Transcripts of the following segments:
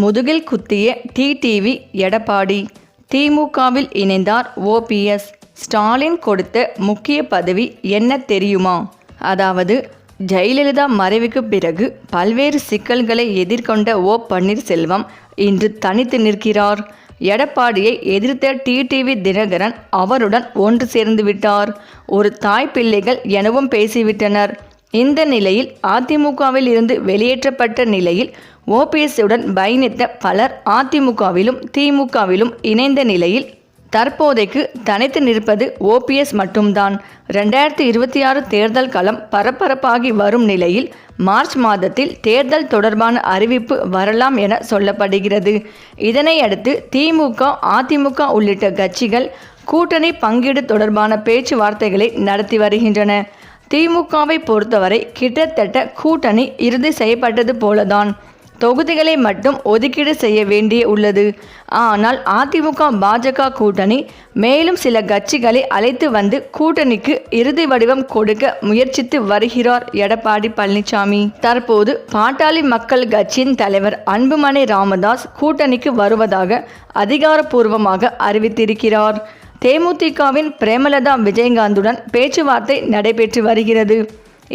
முதுகில் குத்திய டிடிவி எடப்பாடி. திமுகவில் இணைந்தார் ஓபிஎஸ் ஸ்டாலின் கொடுத்த முக்கிய பதவி என்ன தெரியுமா? அதாவது ஜெயலலிதா மறைவுக்கு பிறகு பல்வேறு சிக்கல்களை எதிர்கொண்ட ஓ பன்னீர்செல்வம் இன்று தனித்து நிற்கிறார். எடப்பாடியை எதிர்த்த டிடிவி தினகரன் அவருடன் ஒன்று சேர்ந்து விட்டார். ஒரு தாய் பிள்ளைகள் எனவும் பேசிவிட்டனர். இந்த நிலையில் அதிமுகவில் இருந்து வெளியேற்றப்பட்ட நிலையில் ஓபிஎஸ்ஸுடன் பயணித்த பலர் அதிமுகவிலும் திமுகவிலும் இணைந்த நிலையில் தற்போதைக்கு தனித்து நிற்பது ஓபிஎஸ் மட்டும்தான். ரெண்டாயிரத்தி இருபத்தி ஆறு தேர்தல் களம் பரபரப்பாகி வரும் நிலையில் மார்ச் மாதத்தில் தேர்தல் தொடர்பான அறிவிப்பு வரலாம் என சொல்லப்படுகிறது. இதனையடுத்து திமுக அதிமுக உள்ளிட்ட கட்சிகள் கூட்டணி பங்கீடு தொடர்பான பேச்சுவார்த்தைகளை நடத்தி வருகின்றன. திமுகவை பொறுத்தவரை கிட்டத்தட்ட கூட்டணி இறுதி செய்யப்பட்டது போலதான். தொகுதிகளை மட்டும் ஒதுக்கீடு செய்ய வேண்டிய உள்ளது. ஆனால் அதிமுக பாஜக கூட்டணி மேலும் சில கட்சிகளை அழைத்து வந்து கூட்டணிக்கு இறுதி வடிவம் கொடுக்க முயற்சித்து வருகிறார் எடப்பாடி பழனிசாமி தற்போது பாட்டாளி மக்கள் கட்சியின் தலைவர் அன்புமணி ராமதாஸ் கூட்டணிக்கு வருவதாக அதிகாரப்பூர்வமாக அறிவித்திருக்கிறார். தேமுதிகவின் பிரேமலதா விஜயகாந்துடன் பேச்சுவார்த்தை நடைபெற்று வருகிறது.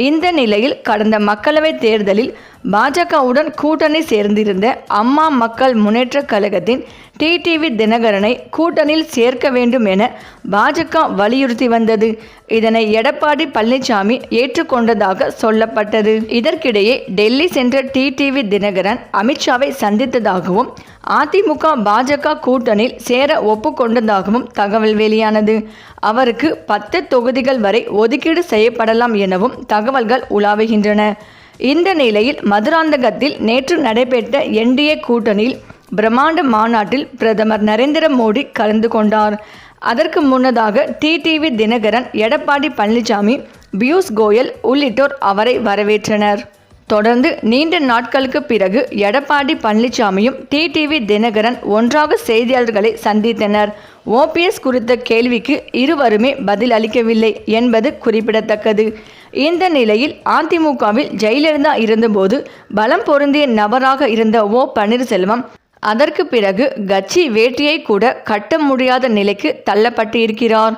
இந்த நிலையில் கடந்த மக்களவைத் தேர்தலில் பாஜகவுடன் கூட்டணி சேர்ந்திருந்த அம்மா மக்கள் முன்னேற்ற கழகத்தின் டிடிவி தினகரனை கூட்டணியில் சேர்க்க வேண்டும் என பாஜக வலியுறுத்தி வந்தது. இதனை எடப்பாடி பழனிசாமி ஏற்றுக்கொண்டதாக சொல்லப்பட்டது. இதற்கிடையே டெல்லி சென்ற டிடிவி தினகரன் அமித்ஷாவை சந்தித்ததாகவும் அதிமுக பாஜக கூட்டணியில் சேர ஒப்புக்கொண்டதாகவும் தகவல் வெளியானது. அவருக்கு பத்து தொகுதிகள் வரை ஒதுக்கீடு செய்யப்படலாம் எனவும் தகவல்கள் உலாவுகின்றன. இந்த நிலையில் மதுராந்தகத்தில் நேற்று நடைபெற்ற என்டிஏ கூட்டணியில் பிரம்மாண்ட மாநாட்டில் பிரதமர் நரேந்திர மோடி கலந்து கொண்டார். அதற்கு முன்னதாக டிடிவி தினகரன் எடப்பாடி பழனிசாமி பியூஷ் கோயல் உள்ளிட்டோர் அவரை வரவேற்றனர். தொடர்ந்து நீண்ட நாட்களுக்கு பிறகு எடப்பாடி பழனிசாமியும் டிடிவி தினகரன் ஒன்றாக செய்தியாளர்களை சந்தித்தனர். ஓபிஎஸ் குறித்த கேள்விக்கு இருவருமே பதில் அளிக்கவில்லை என்பது குறிப்பிடத்தக்கது. இந்த நிலையில் அதிமுகவில் ஜெயலலிதா இருந்தபோது பலம் பொருந்திய நபராக இருந்த ஓ பன்னீர்செல்வம் அதற்கு பிறகு கட்சி வேட்டியை கூட கட்ட முடியாத நிலைக்கு தள்ளப்பட்டு இருக்கிறார்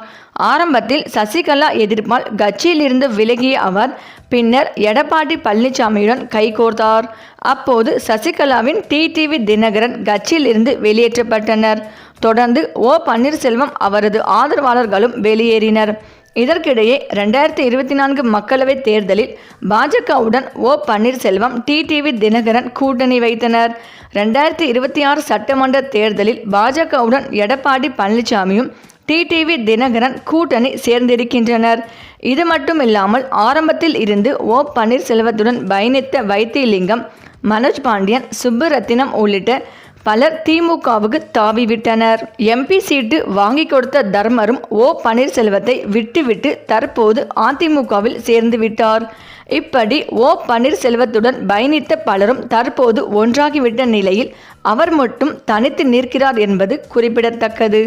ஆரம்பத்தில் சசிகலா எதிர்ப்பால் கட்சியிலிருந்து விலகிய அவர் பின்னர் எடப்பாடி பழனிசாமியுடன் கைகோர்த்தார். அப்போது சசிகலாவின் டிடிவி தினகரன் கட்சியிலிருந்து வெளியேற்றப்பட்டனர். தொடர்ந்து ஓ பன்னீர்செல்வம் அவரது ஆதரவாளர்களும் வெளியேறினர். இதற்கிடையே ரெண்டாயிரத்தி இருபத்தி நான்கு மக்களவைத் தேர்தலில் பாஜகவுடன் ஓ பன்னீர்செல்வம் டிடிவி தினகரன் கூட்டணி வைத்தனர். ரெண்டாயிரத்தி இருபத்தி ஆறு சட்டமன்ற தேர்தலில் பாஜகவுடன் எடப்பாடி பழனிசாமியும் டிடிவி தினகரன் கூட்டணி சேர்ந்திருக்கின்றனர். இது மட்டும் இல்லாமல் ஆரம்பத்தில் இருந்து ஓ பன்னீர்செல்வத்துடன் பயணித்த வைத்தியலிங்கம் மனோஜ் பாண்டியன் சுப்புரத்தினம் உள்ளிட்ட பலர் திமுகவுக்கு தாவிவிட்டனர் எம்பி சீட்டு வாங்கி கொடுத்த தர்மரும் ஓ பன்னீர்செல்வத்தை விட்டுவிட்டு தற்போது அதிமுகவில் சேர்ந்து விட்டார். இப்படி ஓ பன்னீர்செல்வத்துடன் பயணித்த பலரும் தற்போது ஒன்றாகிவிட்ட நிலையில் அவர் மட்டும் தனித்து நிற்கிறார் என்பது குறிப்பிடத்தக்கது.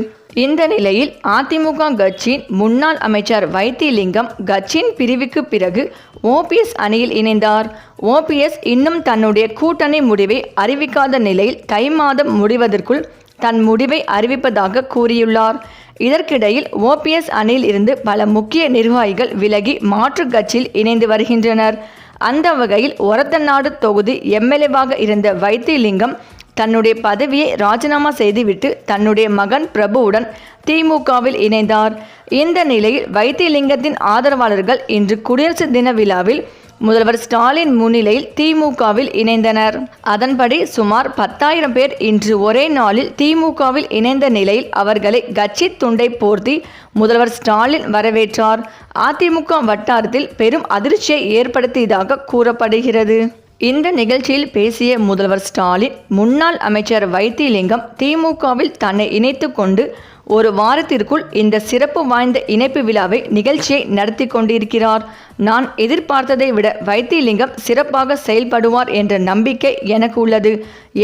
இந்த நிலையில் அதிமுக கட்சியின் முன்னாள் அமைச்சர் வைத்திலிங்கம் கட்சியின் பிரிவுக்கு பிறகு ஓபிஎஸ் அணியில் இணைந்தார். ஓபிஎஸ் இன்னும் தன்னுடைய கூட்டணி முடிவை அறிவிக்காத நிலையில் தை மாதம் முடிவதற்குள் தன் முடிவை அறிவிப்பதாக கூறியுள்ளார். இதற்கிடையில் ஓபிஎஸ் அணியில் இருந்து பல முக்கிய நிர்வாகிகள் விலகி மாற்று கட்சியில் இணைந்து வருகின்றனர். அந்த வகையில் ஒரத்தநாடு தொகுதி எம்எல்ஏவாக இருந்த வைத்திலிங்கம் தன்னுடைய பதவியை ராஜினாமா செய்துவிட்டு தன்னுடைய மகன் பிரபுவுடன் திமுகவில் இணைந்தார். இந்த நிலையில் வைத்தியலிங்கத்தின் ஆதரவாளர்கள் இன்று குடியரசு தின விழாவில் முதல்வர் ஸ்டாலின் முன்னிலையில் திமுகவில் இணைந்தனர். அதன்படி சுமார் பத்தாயிரம் பேர் இன்று ஒரே நாளில் திமுகவில் இணைந்த நிலையில் அவர்களை கட்சி துண்டை போர்த்தி முதல்வர் ஸ்டாலின் வரவேற்றார். அதிமுக வட்டாரத்தில் பெரும் அதிர்ச்சியை ஏற்படுத்தியதாக கூறப்படுகிறது. இந்த நிகழ்ச்சியில் பேசிய முதல்வர் ஸ்டாலின் முன்னாள் அமைச்சர் வைத்திலிங்கம் திமுகவில் தன்னை இணைத்து கொண்டு ஒரு வாரத்திற்குள் இந்த சிறப்பு வாய்ந்த இணைப்பு விழாவை நிகழ்ச்சியை நடத்தி கொண்டிருக்கிறார். நான் எதிர்பார்த்ததை விட வைத்திலிங்கம் சிறப்பாக செயல்படுவார் என்ற நம்பிக்கை எனக்கு உள்ளது.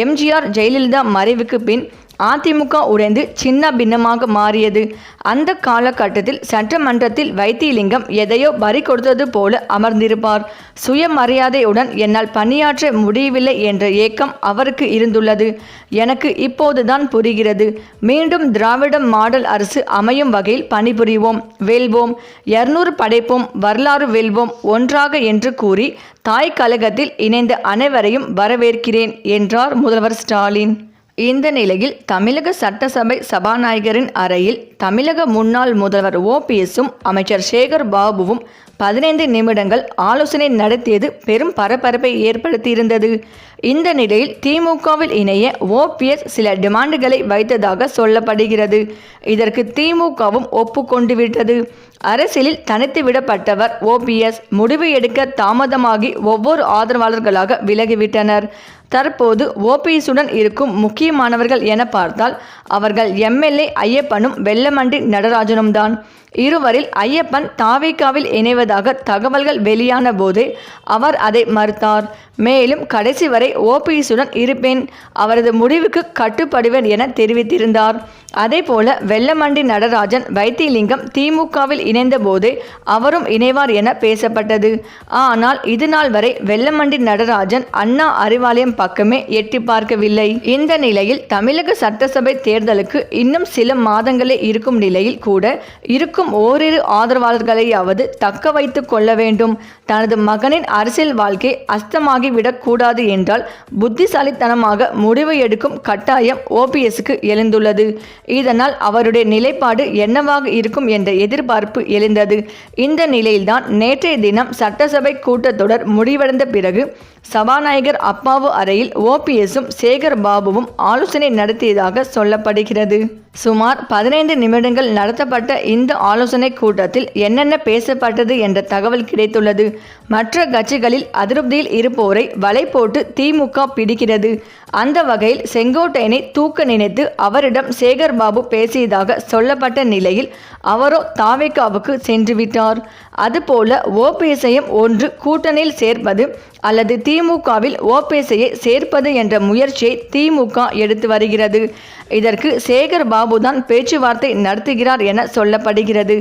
எம்ஜிஆர் ஜெயலலிதா மறைவுக்கு பின் அதிமுக உடைந்து சின்ன பின்னமாக மாறியது. அந்த காலகட்டத்தில் சட்டமன்றத்தில் வைத்தியலிங்கம் எதையோ பறி கொடுத்தது போல அமர்ந்திருப்பார். சுயமரியாதையுடன் என்னால் பணியாற்ற முடியவில்லை என்ற ஏக்கம் அவருக்கு இருந்துள்ளது. எனக்கு இப்போதுதான் புரிகிறது. மீண்டும் திராவிட மாடல் அரசு அமையும் வகையில் பணிபுரிவோம் வெல்வோம் இருநூறு படைப்போம் வரலாறு வெல்வோம் ஒன்றாக என்று கூறி தாய் கழகத்தில் இணைந்த அனைவரையும் வரவேற்கிறேன் என்றார் முதல்வர் ஸ்டாலின். இந்த நிலையில் தமிழக சட்டசபை சபாநாயகரின் அறையில் தமிழக முன்னாள் முதல்வர் ஓபிஎஸும் அமைச்சர் சேகர் பாபுவும் பதினைந்து நிமிடங்கள் ஆலோசனை நடத்தியது பெரும் பரபரப்பை ஏற்படுத்தியிருந்தது. இந்த நிலையில் திமுகவில் இணைய ஓபிஎஸ் சில டிமாண்டுகளை வைத்ததாக சொல்லப்படுகிறது. இதற்கு திமுகவும் ஒப்புக்கொண்டு விட்டது. அரசியலில் தனித்து விடப்பட்டவர் ஓபிஎஸ் முடிவு எடுக்க தாமதமாகி ஒவ்வொரு ஆதரவாளர்களாக விலகிவிட்டனர். தற்போது ஓபிஎஸுடன் இருக்கும் முக்கியமானவர்கள் என பார்த்தால் அவர்கள் எம்எல்ஏ ஐயப்பனும் வெள்ளமண்டி நடராஜனும் தான் இருவரில் ஐயப்பன் தாவேக்காவில் இணைவதாக தகவல்கள் வெளியான போது அவர் அதை மறுத்தார். மேலும் கடைசி வரை ஓபிஎஸுடன் இருப்பேன். அவரது முடிவுக்கு கட்டுப்படுவேன் என தெரிவித்திருந்தார். அதேபோல வெள்ளமண்டி நடராஜன் வைத்தியலிங்கம் திமுகவில் இணைந்தபோதே அவரும் இணைவார் என பேசப்பட்டது. ஆனால் இது நாள் வரை வெள்ளமண்டி நடராஜன் அண்ணா அறிவாலயம் பக்கமே எட்டி பார்க்கவில்லை. இந்த நிலையில் தமிழக சட்டசபை தேர்தலுக்கு இன்னும் சில மாதங்களே இருக்கும் நிலையில் கூட இருக்கும் ஓரிரு ஆதரவாளர்களையாவது தக்க வைத்துக் கொள்ள வேண்டும். தனது மகனின் அரசியல் வாழ்க்கை அஸ்தமாகிவிடக் கூடாது என்றால் புத்திசாலித்தனமாக முடிவு எடுக்கும் கட்டாயம் ஓபிஎஸ்க்கு எழுந்துள்ளது. இதனால் அவருடைய நிலைப்பாடு என்னவாக இருக்கும் என்ற எதிர்பார்ப்பு எழுந்தது. இந்த நிலையில்தான் நேற்றைய தினம் சட்டசபை கூட்டத்தொடர் முடிவடைந்த பிறகு சபாநாயகர் அப்பாவு அறையில் ஓபிஎஸும் சேகர் பாபுவும் ஆலோசனை நடத்தியதாக சொல்லப்படுகிறது. சுமார் பதினைந்து நிமிடங்கள் நடத்தப்பட்ட இந்த ஆலோசனை கூட்டத்தில் என்னென்ன பேசப்பட்டது என்ற தகவல் கிடைத்துள்ளது. மற்ற கட்சிகளில் அதிருப்தியில் இருப்போரை வலை போட்டு திமுக பிடிக்கிறது. அந்த வகையில் செங்கோட்டையனை தூக்க நினைத்து அவரிடம் சேகர் பாபு பேசியதாக சொல்லப்பட்ட நிலையில் அவரோ தாவேக்காவுக்கு சென்று விட்டார் அதுபோல ஓபிஎஸ்ஐயும் ஒன்று கூட்டணியில் சேர்ப்பது அல்லது திமுகவில் ஓபிஎஸ்ஐயை சேர்ப்பது என்ற முயற்சியை திமுக எடுத்து வருகிறது. இதற்கு சேகர் பாபுதான் பேச்சுவார்த்தை நடத்துகிறார் என சொல்லப்படுகிறது.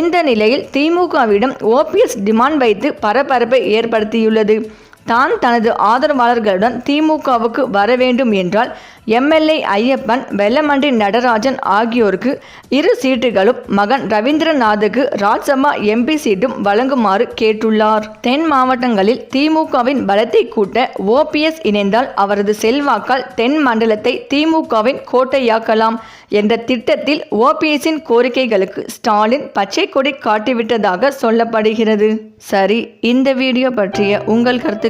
இந்த நிலையில் திமுகவிடம் ஓபிஎஸ் டிமாண்ட் வைத்து பரபரப்பை ஏற்படுத்தியுள்ளது. தான் தனது ஆதரவாளர்களுடன் திமுகவுக்கு வர வேண்டும் என்றால் எம்எல்ஏ ஐயப்பன் வெல்லமண்டி நடராஜன் ஆகியோருக்கு இரு சீட்டுகளும் மகன் ரவீந்திரநாத்துக்கு ராஜ்சபா எம்பி சீட்டும் வழங்குமாறு கேட்டுள்ளார். தென் மாவட்டங்களில் திமுகவின் பலத்தை கூட்ட ஓபிஎஸ் இணைந்தால் அவரது செல்வாக்கால் தென் மண்டலத்தை திமுகவின் கோட்டையாக்கலாம் என்ற திட்டத்தில் ஓபிஎஸ்ஸின் கோரிக்கைகளுக்கு ஸ்டாலின் பச்சை கொடி காட்டிவிட்டதாக சொல்லப்படுகிறது. சரி இந்த வீடியோ பற்றிய உங்கள்